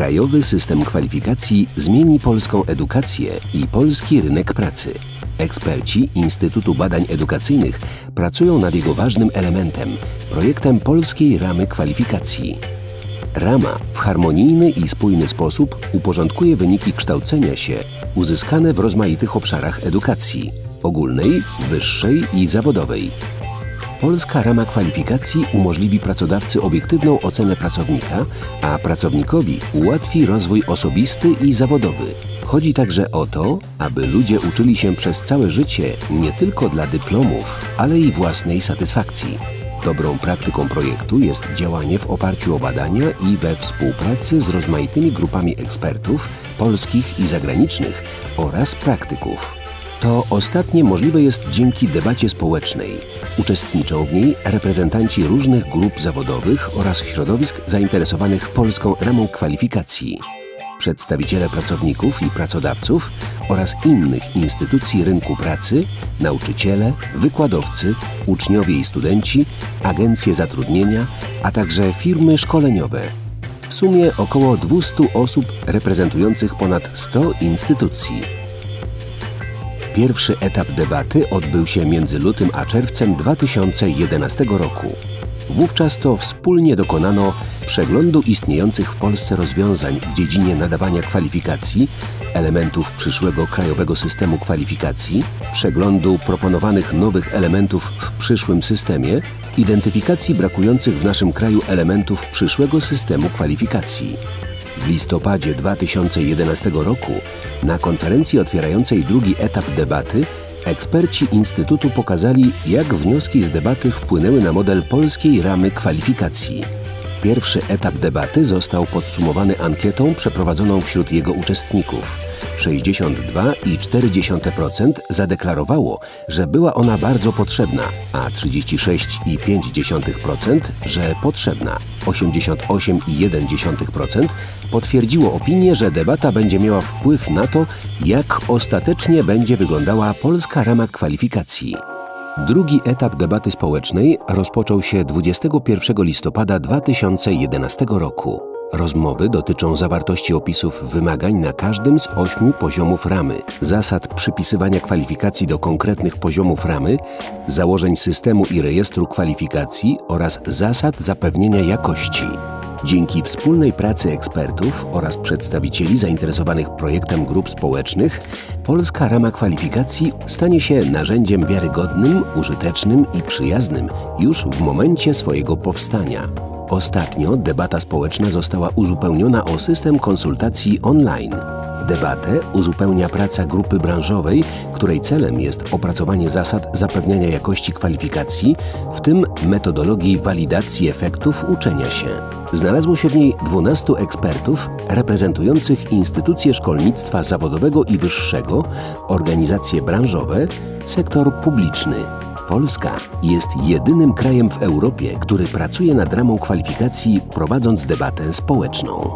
Krajowy system kwalifikacji zmieni polską edukację i polski rynek pracy. Eksperci Instytutu Badań Edukacyjnych pracują nad jego ważnym elementem projektem polskiej ramy kwalifikacji. Rama w harmonijny i spójny sposób uporządkuje wyniki kształcenia się uzyskane w rozmaitych obszarach edukacji ogólnej, wyższej i zawodowej. Polska rama kwalifikacji umożliwi pracodawcy obiektywną ocenę pracownika, a pracownikowi ułatwi rozwój osobisty i zawodowy. Chodzi także o to, aby ludzie uczyli się przez całe życie nie tylko dla dyplomów, ale i własnej satysfakcji. Dobrą praktyką projektu jest działanie w oparciu o badania i we współpracy z rozmaitymi grupami ekspertów, polskich i zagranicznych oraz praktyków. To ostatnie możliwe jest dzięki debacie społecznej. Uczestniczą w niej reprezentanci różnych grup zawodowych oraz środowisk zainteresowanych polską ramą kwalifikacji, przedstawiciele pracowników i pracodawców oraz innych instytucji rynku pracy, nauczyciele, wykładowcy, uczniowie i studenci, agencje zatrudnienia, a także firmy szkoleniowe. W sumie około 200 osób reprezentujących ponad 100 instytucji. Pierwszy etap debaty odbył się między lutym a czerwcem 2011 roku. Wówczas to wspólnie dokonano przeglądu istniejących w Polsce rozwiązań w dziedzinie nadawania kwalifikacji, elementów przyszłego krajowego systemu kwalifikacji, przeglądu proponowanych nowych elementów w przyszłym systemie, identyfikacji brakujących w naszym kraju elementów przyszłego systemu kwalifikacji. W listopadzie 2011 roku na konferencji otwierającej drugi etap debaty eksperci Instytutu pokazali, jak wnioski z debaty wpłynęły na model polskiej ramy kwalifikacji. Pierwszy etap debaty został podsumowany ankietą przeprowadzoną wśród jego uczestników. 62,4% zadeklarowało, że była ona bardzo potrzebna, a 36,5% że potrzebna. 88,1% potwierdziło opinię, że debata będzie miała wpływ na to, jak ostatecznie będzie wyglądała polska rama kwalifikacji. Drugi etap debaty społecznej rozpoczął się 21 listopada 2011 roku. Rozmowy dotyczą zawartości opisów wymagań na każdym z ośmiu poziomów ramy, zasad przypisywania kwalifikacji do konkretnych poziomów ramy, założeń systemu i rejestru kwalifikacji oraz zasad zapewnienia jakości. Dzięki wspólnej pracy ekspertów oraz przedstawicieli zainteresowanych projektem grup społecznych, polska rama kwalifikacji stanie się narzędziem wiarygodnym, użytecznym i przyjaznym już w momencie swojego powstania. Ostatnio debata społeczna została uzupełniona o system konsultacji online. Debatę uzupełnia praca grupy branżowej, której celem jest opracowanie zasad zapewniania jakości kwalifikacji, w tym metodologii walidacji efektów uczenia się. Znalazło się w niej 12 ekspertów reprezentujących instytucje szkolnictwa zawodowego i wyższego, organizacje branżowe, sektor publiczny. Polska jest jedynym krajem w Europie, który pracuje nad ramą kwalifikacji, prowadząc debatę społeczną.